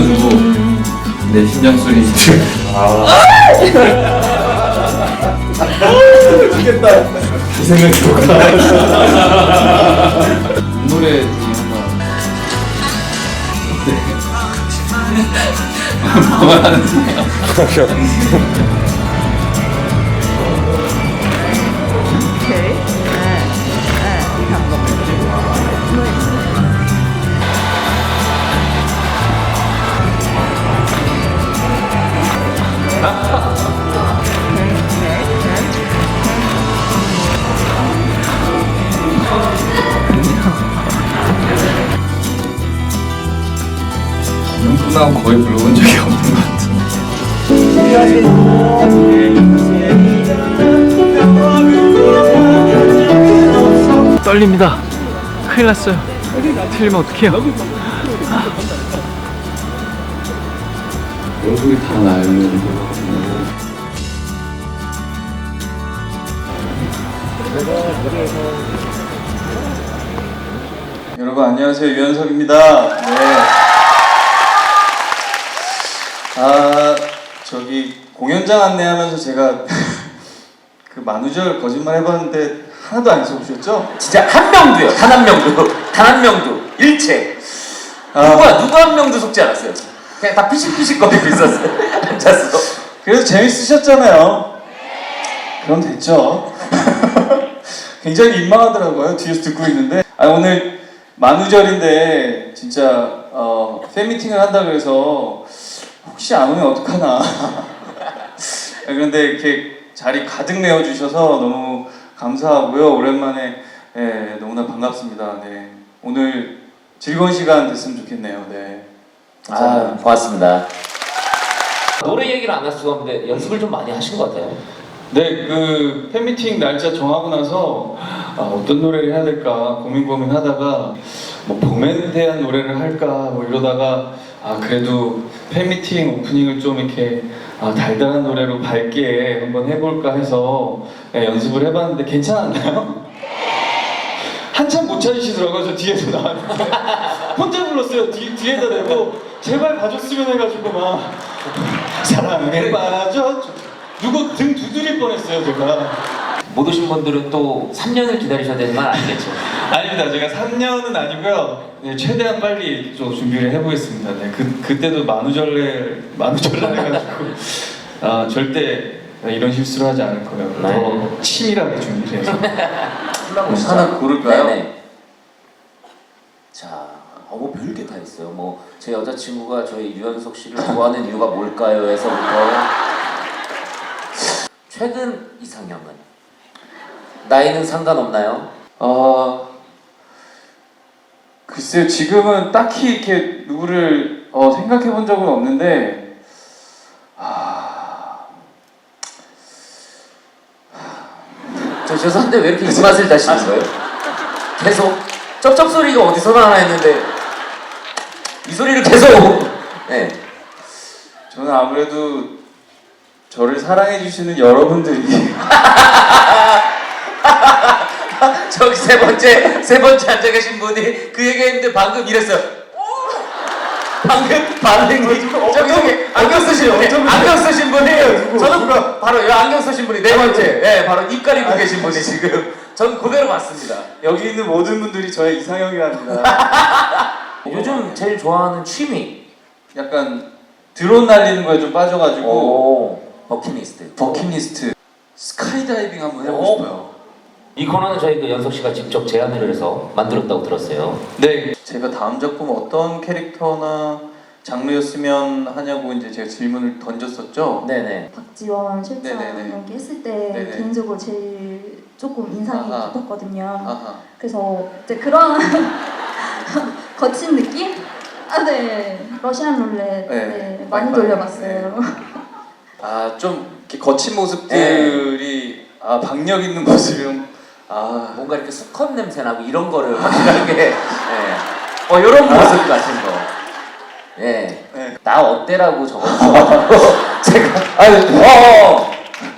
끼워주고 내 심장 소리 아 죽겠다. 그 생각 좋다. 노래 중에 하나 뭐만 하는 거야 오케이. 끝나고 거의 불러본 적이 없는 것 같아 떨립니다. 큰일 났어요. 틀리면 어떡해요? 얼굴이 다 나요 여러분 안녕하세요 유현석입니다. 네. 아 저기 공연장 안내하면서 제가 그 만우절 거짓말 해봤는데 하나도 안 써보셨죠? 진짜 한 명도요. 단 한 명도. 단 한 명도. 일체. 아. 누가 누구 한 명도 속지 않았어요. 그냥 다 피식피식 거리고 있었어요. 앉았어. 그래도 재밌으셨잖아요. 그럼 됐죠. 굉장히 민망하더라고요. 뒤에서 듣고 있는데. 아, 오늘 만우절인데 진짜 어, 팬미팅을 한다 그래서 혹시 안 오면 어떡하나. 아, 그런데 이렇게 자리 가득 메워주셔서 너무 감사하고요. 오랜만에 예, 너무나 반갑습니다. 네. 오늘 즐거운 시간 됐으면 좋겠네요. 네. 아, 고맙습니다. 노래 얘기를 안 할 수가 없는데 연습을 좀 많이 하신 것 같아요. 네, 그 팬미팅 날짜 정하고 나서 아, 어떤 노래를 해야 될까 고민 고민 하다가 뭐 봄에 대한 노래를 할까 뭐 이러다가 아 그래도 팬미팅 오프닝을 좀 이렇게 아, 달달한 노래로 밝게 한번 해볼까 해서 네, 연습을 해봤는데 괜찮았나요? 한참 못 찾으시더라고요 저 뒤에서 나왔는데. 혼자 불렀어요 뒤, 뒤에다 대고. 제발 봐줬으면 해가지고 막. 사랑에 빠져 누구 등 두드릴 뻔했어요 제가 못 오신 분들은 또 3년을 기다리셔야 되는 건 아니겠죠. 아닙니다 제가 3년은 아니고요 네, 최대한 빨리 좀 준비를 해보겠습니다 네, 그, 그때도 만우절래 만우절래 해가지고 아 절대 이런 실수를 하지 않을 거예요 네. 더 치밀하게 준비를 해서 하나 고를까요? 네네. 자, 어, 뭐 별게 다 있어요. 뭐 제 여자친구가 저희 유연석 씨를 좋아하는 이유가 뭘까요? 에서부터 최근 이상형은 나이는 상관없나요? 아 글쎄요 지금은 딱히 이렇게 누구를 어, 생각해 본 적은 없는데 아 저 죄송한데 왜 이렇게 이 맛을 다시는 거예요? 계속 쩝쩝 소리가 어디서 나나 했는데 이 소리를 계속 네. 저는 아무래도 저를 사랑해 주시는 여러분들이 저기 세 번째 세 번째 앉아 계신 분이 그 얘기했는데 방금 이랬어요. 방금 반응이 저기 저기 안경 쓰신 분이 안경 쓰신 분이 저는 바로 이 안경 쓰신 분이 네 번째. 예 바로 입 가리고 계신 분이 지금. 전 그대로 맞습니다. 여기 있는 모든 분들이 저의 이상형이랍니다. 요즘 제일 좋아하는 취미? 약간 드론 날리는 거에 좀 빠져가지고 오. 버킷리스트. 버킷리스트. 스카이다이빙 한번 해보고 오. 싶어요. 이 코너는 저희 그 연석 씨가 직접 제안을 해서 만들었다고 들었어요. 네, 제가 다음 작품 어떤 캐릭터나 장르였으면 하냐고 이제 제가 질문을 던졌었죠. 네네. 박지원 실장 네네네. 이렇게 했을 때 네네. 개인적으로 제일 조금 인상이 아하. 깊었거든요. 아하. 그래서 이제 그런 거친 느낌? 아, 네. 러시안 룰렛 네. 네, 많이 많이 돌려봤어요. 아, 좀 이렇게 거친 모습들이 아, 박력 있는 모습이 아, 뭔가 이렇게 수컷 냄새 나고 이런 거를 확실하게 예. 어 이런 모습 같은 거. 예. 네. 나 어때라고 적었어. 제가 아유 어어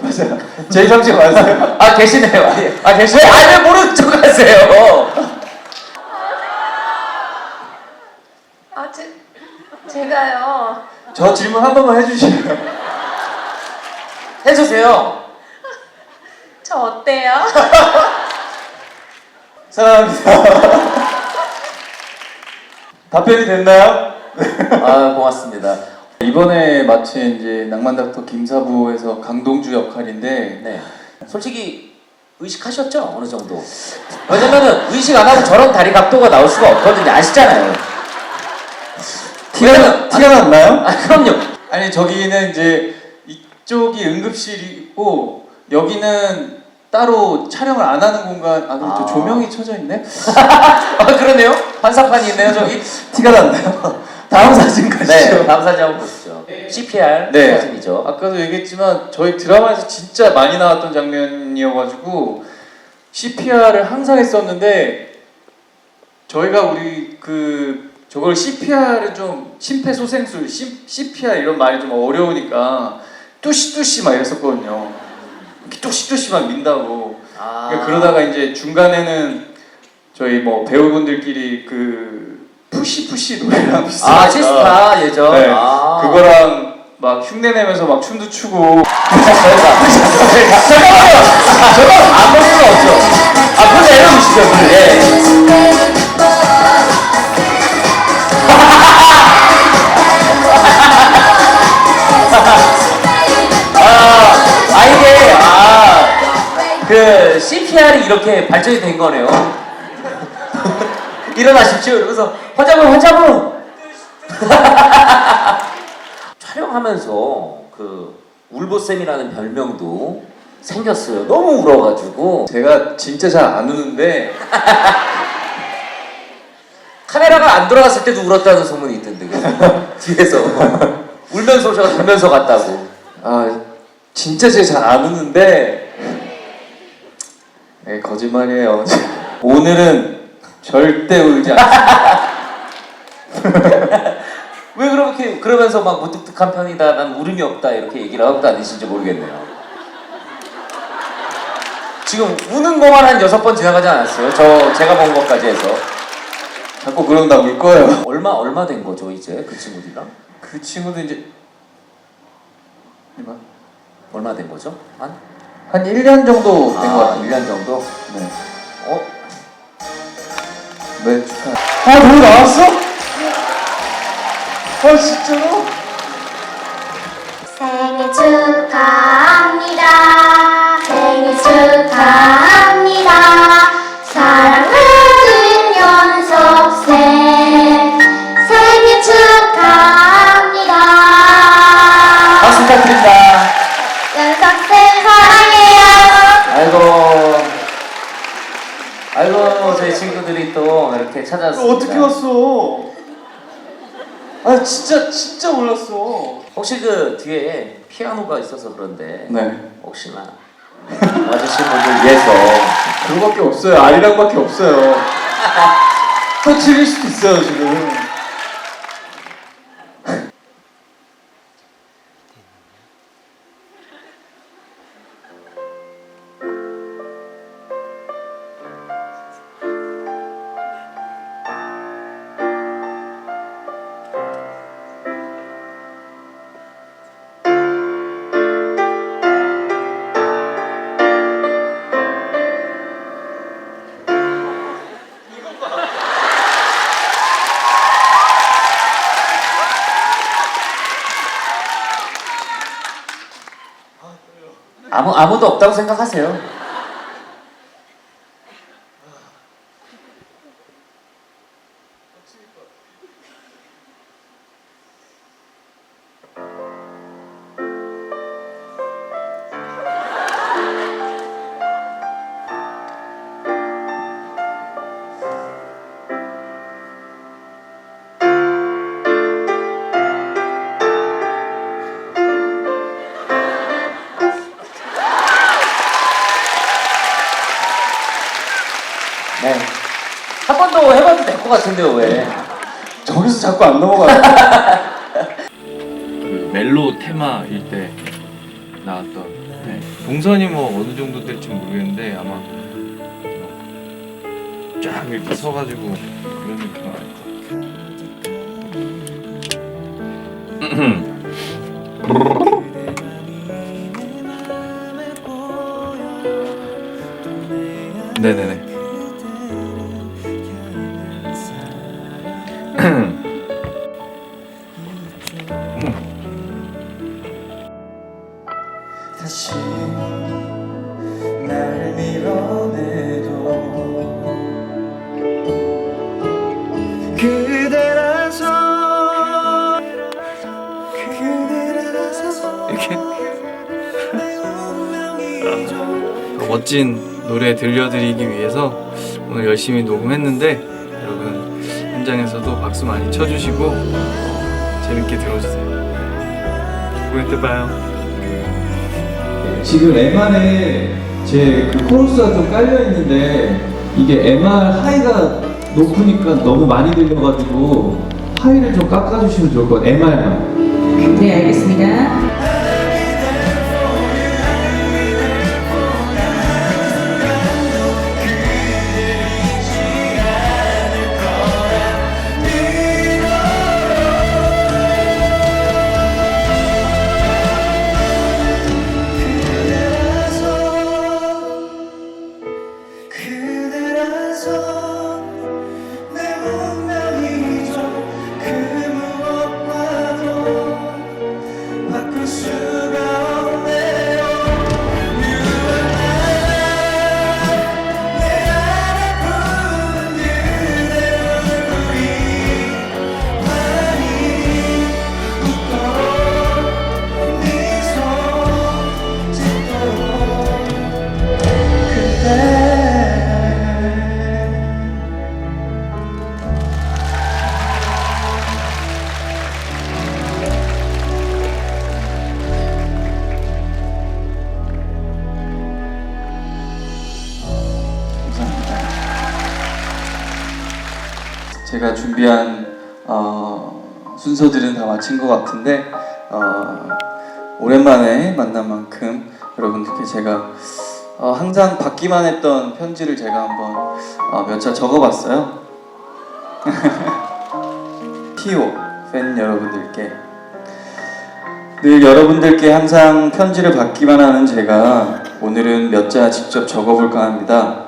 맞아요. 제이성 씨 맞아요? 아 계시네요 아 계시네요 아왜 모르는 척 하세요 아, 제, 제가요. 저 질문 한 번만 해주시면. 해주세요 저 어때요? 사랑합니다. 답변이 됐나요? 아 고맙습니다. 이번에 마친 이제 낭만닥터 김사부에서 강동주 역할인데 네. 솔직히 의식하셨죠? 어느 정도? 왜냐면은 의식 안 하고 저런 다리 각도가 나올 수가 없거든요. 아시잖아요. 티가 티가 났나요? 아 그럼요. 아니 저기는 이제 이쪽이 응급실이고 여기는 따로 촬영을 안 하는 공간 아저 아. 조명이 쳐져 있네 아 그러네요 환사판이 있네요 저기 티가 났나요? 다음 사진 가시죠. 네 다음 사진 한번 보시죠 CPR 네. 사진이죠 아까도 얘기했지만 저희 드라마에서 진짜 많이 나왔던 장면이어가지고 CPR을 항상 했었는데 저희가 우리 그 저걸 CPR은 좀 심폐소생술, CPR 이런 말이 좀 어려우니까 뚜시뚜시 막 이랬었거든요. 이렇게 뚜시뚜시 막 민다고. 아. 그러니까 그러다가 이제 중간에는 저희 뭐 배우분들끼리 그 푸시푸시 노래랑 비슷한 아 시스타 예전. 네, 아. 그거랑 막 흉내 내면서 막 춤도 추고. 잠깐만요 저거 안볼 수가 없죠. 아 그거 내려주시죠 네. 아, 아 이게 아그 CPR이 이렇게 발전이 된 거네요. 일어나십시오. 이러면서 환자분 환자분 촬영하면서 그 울보쌤이라는 별명도 생겼어요. 너무 울어가지고 제가 진짜 잘 안 우는데 카메라가 안 돌아갔을 때도 울었다는 소문이 있던데 그래서 뒤에서 울면서 제가 울면서 갔다고. 아 진짜 제가 잘안 우는데 네, 거짓말이에요 오늘은 절대 울지 않습니다 왜 그렇게 그러면서 막 무뚝뚝한 편이다, 난 울음이 없다 이렇게 얘기를 하고 다니신지 모르겠네요. 지금 우는 것만 한 여섯 번 지나가지 않았어요? 저 제가 본 것까지 해서 자꾸 그런다 울 거예요 얼마 얼마 된 거죠 이제 그 친구들이랑 그 친구도 이제 얼마? 얼마 된 거죠? 한? 한 1년 정도 된 것 아, 같아요 1년 정도. 네. 어? 네 축하 아 노래 나왔어? 아 진짜로? 생일 축하합니다. 생일 축하 있어서 그런데 네. 혹시나 와주신 분들 위해서 그거밖에 없어요. 아리랑밖에 없어요. 터치릴 수도 있어요 지금 아무 아무도 없다고 생각하세요. 네. 한 번 더 해봐도 될 것 같은데요 왜? 저기서 자꾸 안 넘어가요 그 멜로 테마 드라마일 때 나왔던 네. 동선이 뭐 어느 정도 될지 모르겠는데 아마 쫙 이렇게 서가지고 그런 느낌 나을 것 같아요. 네네네. 열심히 녹음했는데 여러분 현장에서도 박수 많이 쳐주시고 재밌게 들어주세요. 공연 때 봐요. 지금 MR에 제그 코러스가 좀 깔려 있는데 이게 MR 하이가 높으니까 너무 많이 들려가지고 하이를 좀 깎아주시면 좋을 것 같아요. MR만. 네, 알겠습니다. 준비한 어, 순서들은 다 마친 것 같은데 어, 오랜만에 만난 만큼 여러분들께 제가 어, 항상 받기만 했던 편지를 제가 한번 어, 몇자 적어봤어요. 티오 팬 여러분들께 늘 여러분들께 항상 편지를 받기만 하는 제가 오늘은 몇 자 직접 적어볼까 합니다.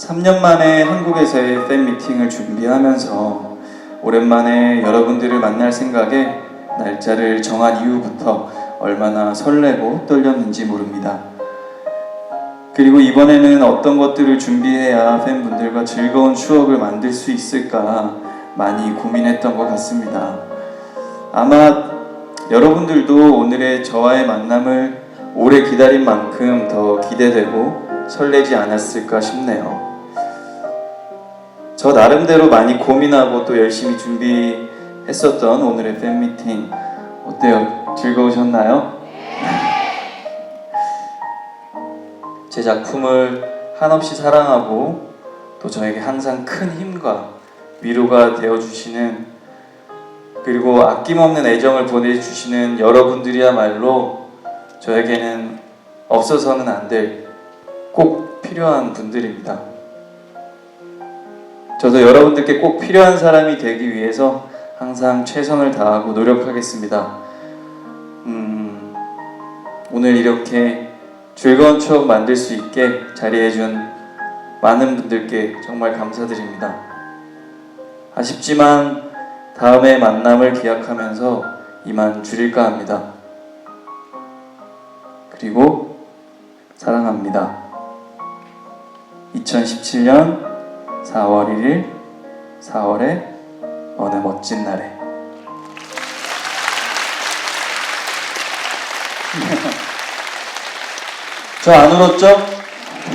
3년 만에 한국에서의 팬 미팅을 준비하면서 오랜만에 여러분들을 만날 생각에 날짜를 정한 이후부터 얼마나 설레고 떨렸는지 모릅니다. 그리고 이번에는 어떤 것들을 준비해야 팬분들과 즐거운 추억을 만들 수 있을까 많이 고민했던 것 같습니다. 아마 여러분들도 오늘의 저와의 만남을 오래 기다린 만큼 더 기대되고 설레지 않았을까 싶네요. 저 나름대로 많이 고민하고 또 열심히 준비했었던 오늘의 팬미팅 어때요? 즐거우셨나요? 제 작품을 한없이 사랑하고 또 저에게 항상 큰 힘과 위로가 되어주시는 그리고 아낌없는 애정을 보내주시는 여러분들이야말로 저에게는 없어서는 안 될 꼭 필요한 분들입니다. 저도 여러분들께 꼭 필요한 사람이 되기 위해서 항상 최선을 다하고 노력하겠습니다. 음, 오늘 이렇게 즐거운 추억 만들 수 있게 자리해준 많은 분들께 정말 감사드립니다. 아쉽지만 다음에 만남을 기약하면서 이만 줄일까 합니다. 그리고 사랑합니다. 2017년 4월 1일 4월의 어느 멋진 날에 저 안 울었죠?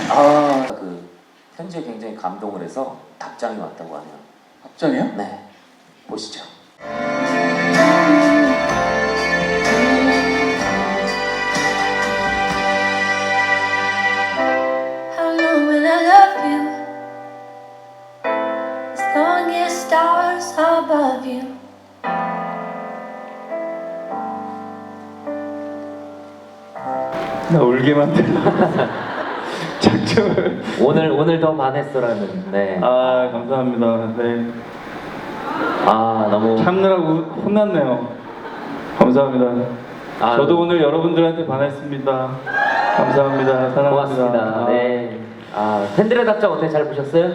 아, 그 편지에 굉장히 감동을 해서 답장이 왔다고 하네요. 합정이요? 네, 보시죠. 나 울게 만들어. 작정을. 오늘 오늘 더 반했어라는 네. 아 감사합니다. 네. 아 너무 참느라고 혼났네요. 감사합니다. 아, 저도 오늘 여러분들한테 반했습니다. 감사합니다. 사랑합니다. 고맙습니다. 아, 네. 아 팬들의 답장 어떻게 잘 보셨어요?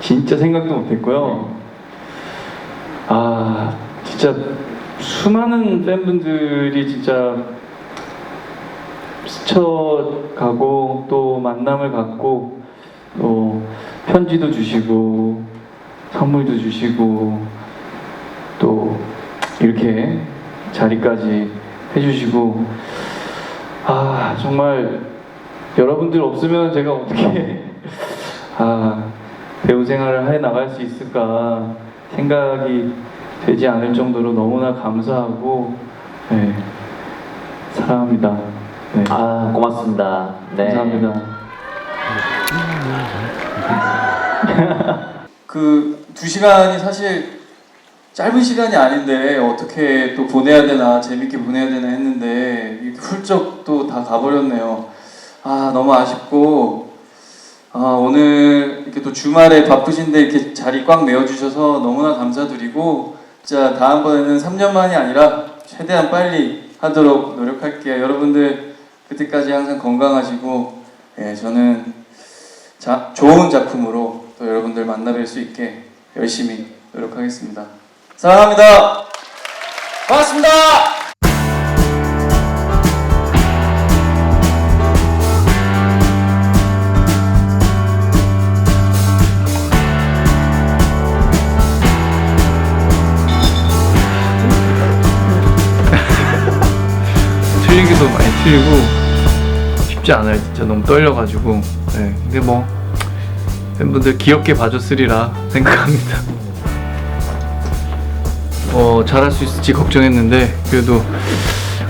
진짜 생각도 못했고요. 아 진짜 수많은 팬분들이 진짜 스쳐가고 또 만남을 갖고 또 편지도 주시고 선물도 주시고 또 이렇게 자리까지 해주시고 아 정말 여러분들 없으면 제가 어떻게 아 배우 생활을 해 나갈 수 있을까 생각이 되지 않을 정도로 너무나 감사하고 네, 사랑합니다. 네, 아 고맙습니다. 네. 감사합니다. 그 두 시간이 사실 짧은 시간이 아닌데 어떻게 또 보내야 되나 재밌게 보내야 되나 했는데 이렇게 훌쩍 또 다 가버렸네요. 아 너무 아쉽고 아 오늘 이렇게 또 주말에 바쁘신데 이렇게 자리 꽉 메워주셔서 너무나 감사드리고 진짜 다음번에는 3년 만이 아니라 최대한 빨리 하도록 노력할게요. 여러분들 그때까지 항상 건강하시고 예, 저는 자, 좋은 작품으로 또 여러분들 만나뵐 수 있게 열심히 노력하겠습니다. 사랑합니다. 고맙습니다. 많이 틀리고 쉽지 않아요. 진짜 너무 떨려가지고. 네. 근데 뭐 팬분들 귀엽게 봐줬으리라 생각합니다. 어 잘할 수 있을지 걱정했는데 그래도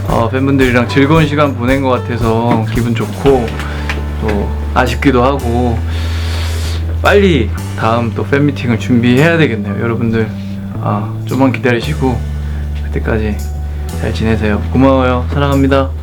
어, 팬분들이랑 즐거운 시간 보낸 것 같아서 기분 좋고 또 아쉽기도 하고 빨리 다음 또 팬미팅을 준비해야 되겠네요. 여러분들 아 좀만 기다리시고 그때까지 잘 지내세요. 고마워요. 사랑합니다.